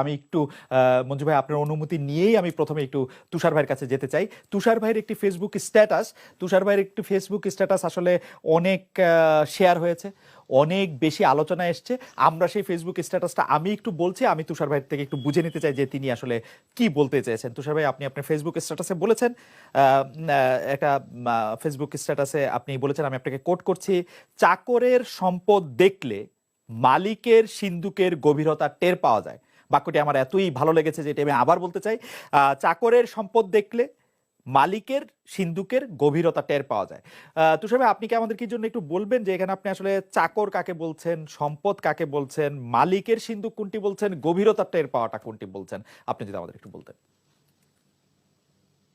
আমি একটু মঞ্জু ভাই, আপনার অনুমতি নিয়েই আমি প্রথমে একটু তুষার ভাইয়ের কাছে যেতে চাই। তুষার ভাইয়ের একটি ফেসবুক স্ট্যাটাস তুষার ভাইয়ের একটি ফেসবুক স্ট্যাটাস আসলে অনেক শেয়ার হয়েছে, অনেক বেশি আলোচনা এসছে। আমরা সেই ফেসবুক স্ট্যাটাসটা আমি একটু বলছি, আমি তুষার ভাইয়ের থেকে একটু বুঝে নিতে চাই যে তিনি আসলে কি বলতে চেয়েছেন। তুষার ভাই, আপনি আপনার ফেসবুক স্ট্যাটাসে বলেছেন একটা ফেসবুক স্ট্যাটাসে আপনি বলেছেন, আমি আপনাকে কোট করছি, চাকরের সম্পদ দেখলে মালিকের সিন্ধুকের গভীরতা টের পাওয়া যায়। বাক্যটি আমার এতই ভালো লেগেছে যে এটা আমি আবার বলতে চাই। চাকরের সম্পদ দেখলে মালিকের সিন্ধুকের গভীরতা টের পাওয়া যায়। তুষার আপনি কি আমাদের কি জন্য একটু বলবেন যে এখানে আপনি আসলে চাকর কাকে বলছেন, সম্পদ কাকে বলছেন, মালিকের সিন্ধুক কোনটি বলছেন, গভীরতা টের পাওয়াটা কোনটি বলছেন? আপনি যদি আমাদের একটু বলতেন।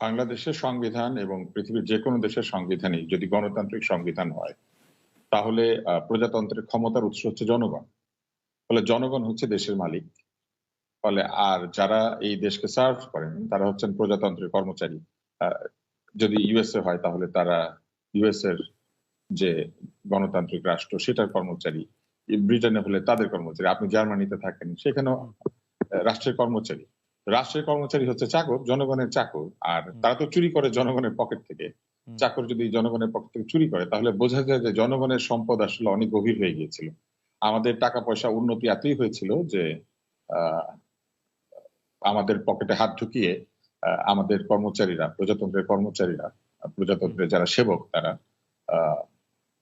বাংলাদেশের সংবিধান এবং পৃথিবীর যে কোনো দেশের সংবিধানই যদি গণতান্ত্রিক সংবিধান হয়, তাহলে প্রজাতন্ত্রের ক্ষমতার উৎস হচ্ছে জনগণ। ফলে জনগণ হচ্ছে দেশের মালিক। ফলে আর যারা এই দেশকে সার্ভ করেন তারা হচ্ছেন প্রজাতন্ত্রের কর্মচারী। আহ, যদি ইউএসএ হয় তাহলে তারা ইউএস এর যে গণতান্ত্রিক রাষ্ট্র সেটার কর্মচারী। ব্রিটেনে হলে তাদের কর্মচারী। আপনি জার্মানিতে থাকেন সেখানেও রাষ্ট্রের কর্মচারী। রাষ্ট্রের কর্মচারী হচ্ছে চাকর জনগণের চাকর। আর তারা তো চুরি করে জনগণের পকেট থেকে। চাকর যদি জনগণের পকেট থেকে চুরি করে তাহলে বোঝা যায় যে জনগণের সম্পদ আসলে অনেক গভীর হয়ে গিয়েছিল। আমাদের টাকা পয়সা উন্নতি এতই হয়েছিল যে আহ, আমাদের পকেটে হাত ঢুকিয়ে আমাদের কর্মচারীরা প্রজাতন্ত্রের কর্মচারীরা প্রজাতন্ত্রের যারা সেবক তারা আহ,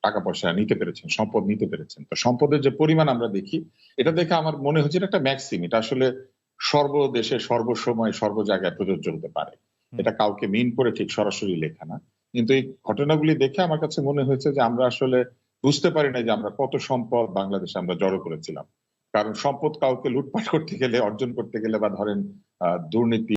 টাকা পয়সা নিতে পেরেছেন সম্পদ নিতে পেরেছেন। তো সম্পদের যে পরিমাণ আমরা দেখি এটা দেখে আমার মনে হচ্ছে একটা ম্যাক্সিম এটা আসলে সর্বদেশে সর্বসময় সর্ব জায়গায় প্রযোজ্য হতে পারে। এটা কাউকে মিন করে ঠিক সরাসরি লেখা না। কিন্তু এই ঘটনাগুলি দেখে আমার কাছে মনে হয়েছে যে আমরা আসলে বুঝতে পারি না যে আমরা কত সম্পদ বাংলাদেশে আমরা জড়ো করেছিলাম। কারণ সম্পদ কাউকে লুটপাট করতে গেলে অর্জন করতে গেলে বা ধরেন দুর্নীতি